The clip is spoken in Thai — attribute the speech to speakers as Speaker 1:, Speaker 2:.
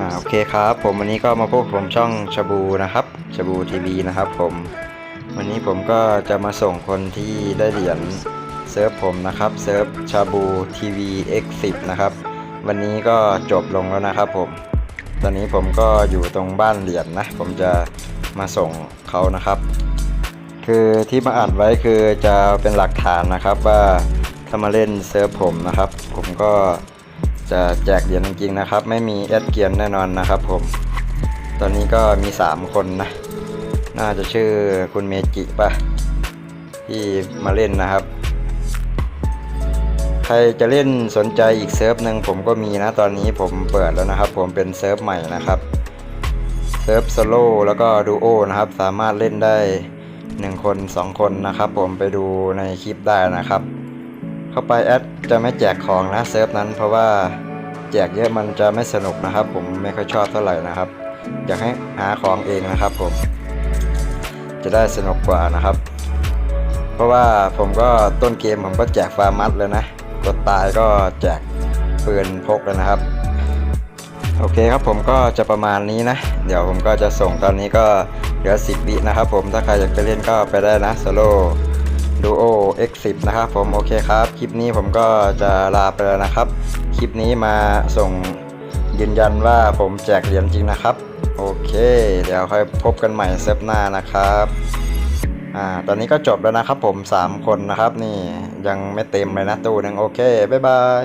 Speaker 1: ่าโอเคครับ ผมวันนี้ก็มาพบกับผมช่องชาบูนะครับชาบูทีวีนะครับผม วันนี้ผมก็จะมาส่งคนที่ได้เหรียญเซิร์ฟผมนะครับเซิร์ฟชาบูทีวี X10 นะครับ วันนี้ก็จบลงแล้วนะครับผม ตอนนี้ผมก็อยู่ตรงบ้านเหรียญนะ ผมจะมาส่งเขานะครับ คือที่มาอัดไว้คือจะเป็นหลักฐานนะครับว่าถ้ามาเล่นเซิร์ฟผมนะครับ ผมก็ จะแจกเหรียญจริงๆนะครับ ไม่มีแอดเกียนแน่นอนนะครับผม ตอนนี้ก็มี 3 คนนะ น่าจะชื่อคุณเมจิปะที่มาเล่นนะครับ ใครจะเล่นสนใจอีกเซิร์ฟหนึ่งผมก็มีนะตอนนี้ผมเปิดแล้วนะครับ ผมเป็นเซิร์ฟใหม่นะครับเซิร์ฟโซโล่แล้วก็ดูโอนะครับ สามารถเล่นได้ 1 คน 2 คนนะครับ ผมไปดูในคลิปได้นะครับ เข้าไปแอดจะไม่แจกของนะเซิร์ฟนั้นเพราะว่าแจกเยอะมันจะไม่สนุกนะครับ ผมไม่ค่อยชอบเท่าไหร่นะครับ อยากให้หาของเองนะครับ ผม จะได้สนุกกว่านะครับ เพราะว่าผมก็ต้นเกมผมก็แจกฟาร์มัสเลยนะกดตายก็แจกปืนพกแล้วนะครับโอเคครับผมก็จะประมาณนี้นะ เดี๋ยวผมก็จะส่งตอนนี้ก็เหลือ10วินะครับผมถ้าใครอยากจะเล่นก็ไปได้นะโซโล่ ดูโอ X10 นะครับผมโอเคครับ คลิปนี้ผมก็จะลาไปแล้วนะครับ คลิปนี้มาส่งยืนยันว่าผมแจกเหรียญจริงนะครับ โอเค เดี๋ยวค่อยพบกันใหม่เซฟหน้านะครับอ่าตอนนี้ก็จบแล้วนะครับผม 3 คนนะครับ นี่ยังไม่เต็มเลยนะตู้หนึงโอเค บ๊ายบาย